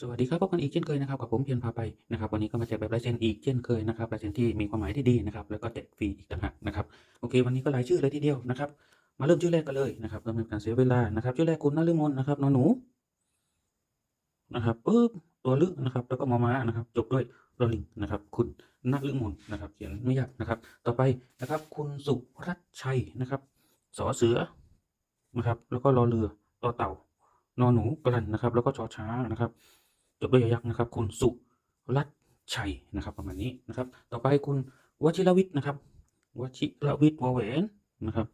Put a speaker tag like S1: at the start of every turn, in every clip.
S1: สวัสดีครับพบกันอีกเช่นเคยนะครับกับผมเพียรพาไปนะครับวันนี้ก็มาแจกแบบลายเซ็นอีกเช่นเคยนะครับลายเซ็นที่มีความหมายที่ดีนะครับแล้วก็แจกฟรีอีกต่างหากนะครับโอเค วันนี้ก็รายชื่อเลยทีเดียวนะครับ มาเริ่มชื่อแรกกันเลยนะครับเพื่อไม่การเสียเวลานะครับชื่อแรกคุณนฤมลนะครับนอนหนูนะครับปึ๊บตัวลึกนะครับ แล้วก็มอม้านะครับจบด้วยรอลิงนะครับ คุณนฤมลนะครับ เขียนไม่ยากนะครับ ต่อไปนะครับ คุณสุรัชชัยนะครับสอเสือนะครับ แล้วก็รอเรือต่อเต่านอหนูกลันนะครับ แล้วก็ชอช้านะครับ จบด้วยยอยักษ์นะครับ คุณสุรัตชัยนะครับ ประมาณนี้นะครับ ต่อไปคุณวชิรวิทย์นะครับวชิรวิทย์วอแหวนนะครับ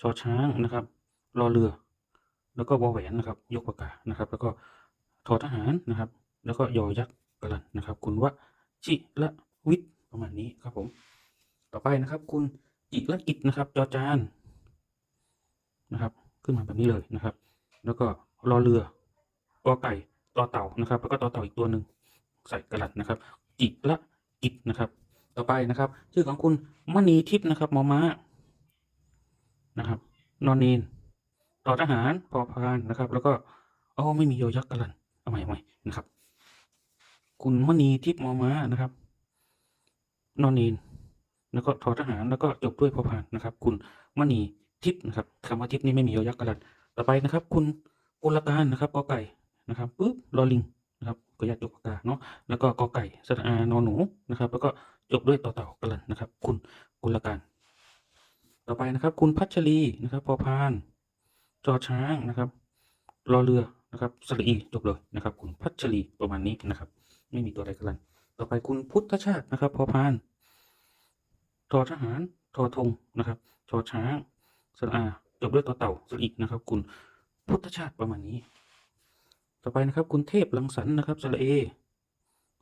S1: ชอช้างนะครับรอเรือ แล้วก็วอแหวนนะครับ ยกปากกานะครับ แล้วก็ทอทหารนะครับ แล้วก็ยอยักษ์กลันนะครับ คุณวชิรวิทย์ประมาณนี้ครับผม ต่อไปนะครับ คุณจิรกิจนะครับ จอจานนะครับ ขึ้นมาแบบนี้เลยนะครับ แล้วก็รอเรือ กอไก่ ต่อเต่านะครับ แล้วก็ต่อเต่าอีกตัวหนึ่งใส่กระดาษนะครับ จิละกิจนะครับ ต่อไปนะครับ ชื่อของคุณมณีทิพย์นะครับมอม้านะครับ นอนเนนต่อทหารพอพานนะครับ แล้วก็อ๋อไม่มีโยยักษ์กระลันเอาใหม่เอาใหม่นะครับ คุณมณีทิพย์มอม้านะครับ นอนเนนแล้วก็ทอทหารแล้วก็จบด้วยพอพานนะครับ คุณมณีทิพย์นะครับคำว่าทิพย์นี่ไม่มีโยยักษ์กระลันต่อไปนะครับ คุณกุลการนะครับกอไก่ นะครับปุ๊บลอลิงนะครับก็ยัดยกปากกาเนาะแล้วก็กอไก่สระอานอนหนูนะครับ แล้วก็จบด้วยต่อเต่ากลันนะครับ คุณกุลการต่อไปนะครับ คุณพัชรีนะครับพอพานจอช้างนะครับรอเรือนะครับสระอีจบเลยนะครับ คุณพัชรีประมาณนี้นะครับ ไม่มีตัวใดกลันต่อไปคุณพุทธชาตินะครับพอพานทอทหารทอธงนะครับชอช้างสระอาจบด้วยต่อเต่าสระอีนะครับ คุณพุทธชาติประมาณนี้ ต่อไปนะครับ คุณเทพลังสรรค์นะครับสระเอ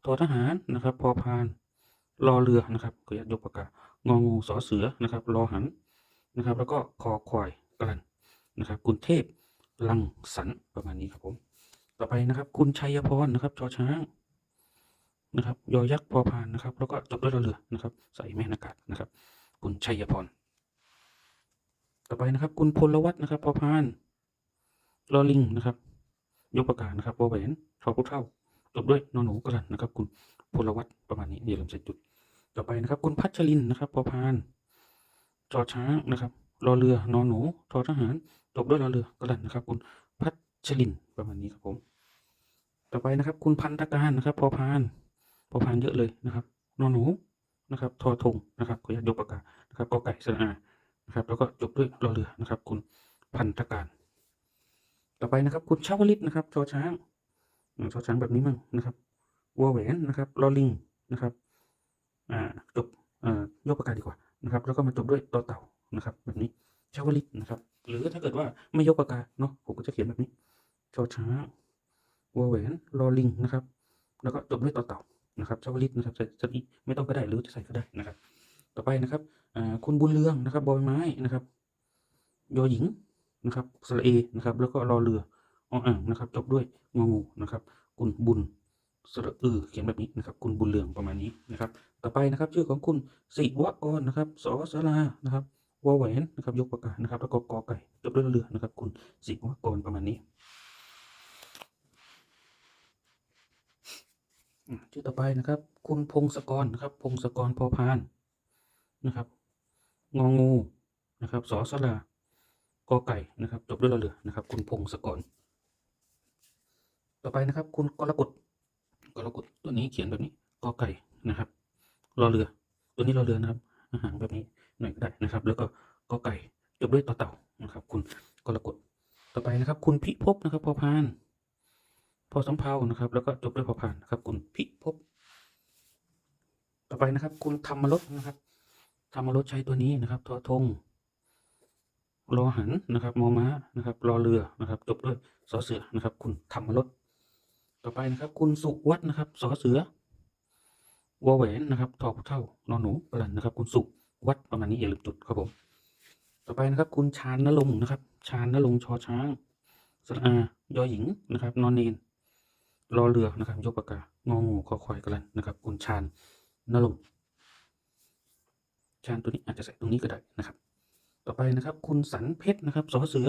S1: ทอทหารนะครับ พอพานรอเรือนะครับก็ยกปากกางองูสอเสือนะครับรอหันนะครับ แล้วก็คอควายกลันนะครับ คุณเทพลังสรรค์ประมาณนี้ครับผม ต่อไปนะครับ คุณชัยพรนะครับชอช้างนะครับยอยักษ์พอพานนะครับ แล้วก็จบด้วยรอเรือนะครับ ใส่แม่นอากาศนะครับ คุณชัยพรต่อไปนะครับ คุณพลวัฒน์นะครับ พอพานรอลิงนะครับ ยกประกาศนะครับวอแหวนทอผู้เท่าจบด้วยนอนหนูกระดันนะครับ คุณพลวัตประมาณนี้อย่าลืมใส่จุด ต่อไปนะครับ คุณพัชรินนะครับพอพานจอช้างนะครับรอเรือนอนหนูทอทหารจบด้วยรอเรือกระดันนะครับ คุณพัชรินประมาณนี้ครับผม ต่อไปนะครับ คุณพันธการนะครับพอพานพอพานเยอะเลยนะครับ นอนหนูนะครับทอทงนะครับขออนุญาตยกประกาศนะครับกไก่สระอานะครับ แล้วก็จบด้วยรอเรือนะครับ คุณพันธการ ต่อไปนะครับ คุณชาวลิตนะครับชอช้างชอช้างแบบนี้มั่งนะครับวอแหวนนะครับลอลิงนะครับอ่าจบอ่ายกประกาศดีกว่านะครับ แล้วก็มาจบด้วยต่อเต่านะครับ แบบนี้ชาวลิตนะครับ หรือถ้าเกิดว่าไม่ยกประกาศเนาะผมก็จะเขียนแบบนี้ชอช้างวอแหวนลอลิงนะครับ แล้วก็จบด้วยต่อเต่านะครับชาวลิตนะครับใส่สติไม่ต้องก็ได้หรือจะใส่ก็ได้นะครับ ต่อไปนะครับอ่าคุณบุญเรืองนะครับบอยไม้นะครับยอหญิง นะครับสระเอนะครับ แล้วก็รอเรืออ่างนะครับจบด้วยงองูนะครับ คุณบุญสระอือเขียนแบบนี้นะครับ คุณบุญเรืองประมาณนี้นะครับ ต่อไปนะครับ ชื่อของคุณสิวกรนะครับสอสลานะครับวอแหวนนะครับ ยกประกาศนะครับ แล้วก็กอไก่จบด้วยเรือนะครับ คุณสิวกรประมาณนี้ชื่อต่อไปนะครับ คุณพงศกรนะครับ พงศกรพอพานนะครับ งองูนะครับสอสลา กอไก่นะครับ จบด้วยรอเรือนะครับ คุณพงศกร ต่อไปนะครับ คุณกรกฎกรกฎตัวนี้เขียนแบบนี้กอไก่นะครับรอเรือ ตัวนี้รอเรือนะครับอาหารแบบนี้หน่อยก็ได้นะครับ แล้วก็กอไก่จบด้วยต่อเต่านะครับ คุณกรกฎต่อไปนะครับ คุณพิภพนะครับพอพานพอสำเภานะครับ แล้วก็จบด้วยพอพานนะครับ คุณพิภพต่อไปนะครับ คุณธรรมรสนะครับธรรมรสใช้ตัวนี้นะครับทอทง รอหันนะครับมอม้านะครับรอเรือนะครับจบด้วยสอเสือนะครับ คุณธรรมรสต่อไปนะครับ คุณสุวัฒนะครับสอเสือวอแหวนนะครับทอผู้เท่านอนหนูกลันนะครับ คุณสุวัฒประมาณนี้อย่าลืมจุดครับผมต่อไปนะครับ คุณชาญนรงนะครับ ชาญนรงชอช้างสระอายอหญิงนะครับ นอนเนนรอเรือนะครับ ยกปากกางองูคอควายกันนะครับ คุณชาญนรงชาญตัวนี้อาจจะใส่ตรงนี้ก็ได้นะครับ ต่อไปนะครับ คุณสันเพชรนะครับ สอเสือ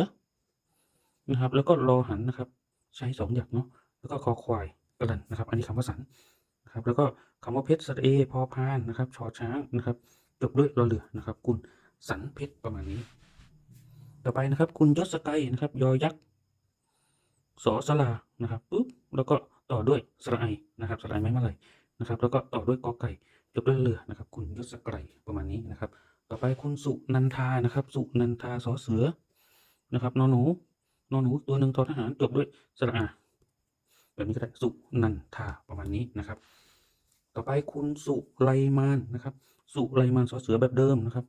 S1: นะครับ แล้วก็รอหันนะครับ ใช้สองอย่างเนาะแล้วก็คอควายกลันนะครับ อันนี้คำว่าสันนะครับ แล้วก็คำว่าเพชรสระเอพอพานนะครับชอช้างนะครับจบด้วยรอเรือนะครับ คุณสันเพชรประมาณนี้ ต่อไปนะครับ คุณยศไกรนะครับ ยอยักษ์สอสลานะครับปุ๊บแล้วก็ต่อด้วยสระไอนะครับสระไอไม่มาเลยนะครับ แล้วก็ต่อด้วยกอไก่จบด้วยเรือนะครับ คุณยศไกรประมาณนี้นะครับ ต่อไปคุณสุนันทานะครับ สุนันทาสอเสือนะครับนอหนูนอหนูตัวหนึ่งทอทหารจบด้วยสระอาแบบนี้ก็ได้สุนันทาประมาณนี้นะครับ ต่อไปคุณสุไลมานนะครับ สุไลมานสอเสือแบบเดิมนะครับ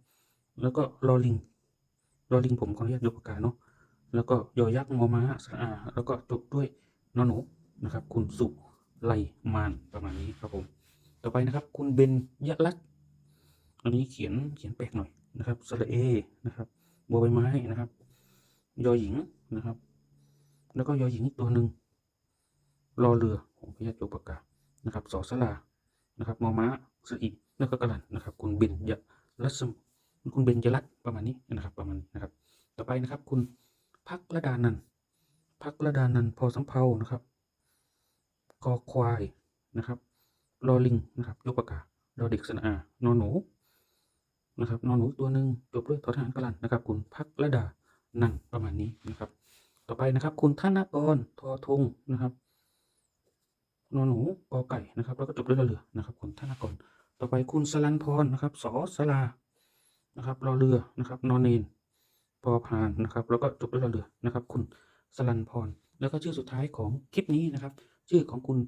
S1: แล้วก็ลอลิงลอลิงผมขออนุญาตยกปากกาเนาะแล้วก็ยอยักษ์งอม้าสระอาแล้วก็จบด้วยนอหนูนะครับ คุณสุไลมานประมาณนี้ครับผม ต่อไปนะครับ คุณเบนยะลักษ อันนี้เขียนเขียนแปลกหน่อยนะครับสระเอนะครับบัวใบไม้นะครับ ยอหญิงนะครับ แล้วก็ยอหญิงอีกตัวหนึ่งรอเรือผมขออนุญาตยกปากกานะครับสอสลานะครับมอม้าสอีแล้วก็กระลันนะครับ คุณเบนยะรัศมคุณเบนยะลักษณ์ประมาณนี้นะครับ ประมาณนี้นะครับ ต่อไปนะครับ คุณพักระดานันพักระดานันพอสำเพานะครับกอควายนะครับรอลิงนะครับยกปากการอเด็กสระอานอนหนู นะครับนอนหนูตัวหนึ่งจบด้วยทอทหารกลันนะครับ คุณพักระดานันท์ประมาณนี้นะครับ ต่อไปนะครับ คุณธนกรทอทงนะครับนอนหนูกอไก่นะครับ แล้วก็จบด้วยเรือนะครับ คุณธนกรต่อไปคุณสลันพรนะครับสอสลานะครับรอเรือนะครับนอนเนนพอพานนะครับ แล้วก็จบด้วยเรือนะครับ คุณสลันพรแล้วก็ชื่อสุดท้ายของคลิปนี้นะครับ ชื่อของคุณ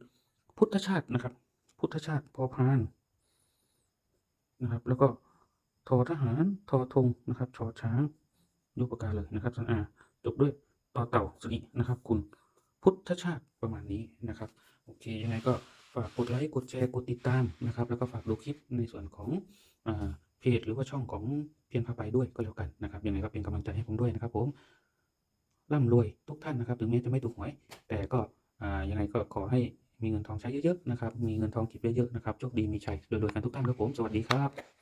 S1: พุทธชาตินะครับ พุทธชาติพอพานนะครับ แล้วก็ ทอทหารทอธงนะครับชอช้างยกปกกาเลยนะครับสันอาจบด้วยต่อเต่าสรีนะครับ คุณพุทธชาติประมาณนี้นะครับ โอเคยังไงก็ฝากกดไลค์กดแชร์กดติดตามนะครับ แล้วก็ฝากดูคลิปในส่วนของอ่าเพจหรือว่าช่องของเพียรพาไปด้วยก็แล้วกันนะครับยังไงก็เป็นกำลังใจให้ผมด้วยนะครับผมร่ำรวยทุกท่านนะครับ ถึงแม้จะไม่ถูกหวย แต่ก็อ่ายังไงก็ขอให้มีเงินทองใช้เยอะๆนะครับ มีเงินทองเก็บเยอะๆนะครับ โชคดีมีชัยรวยๆกันทุกท่านครับผม สวัสดีครับ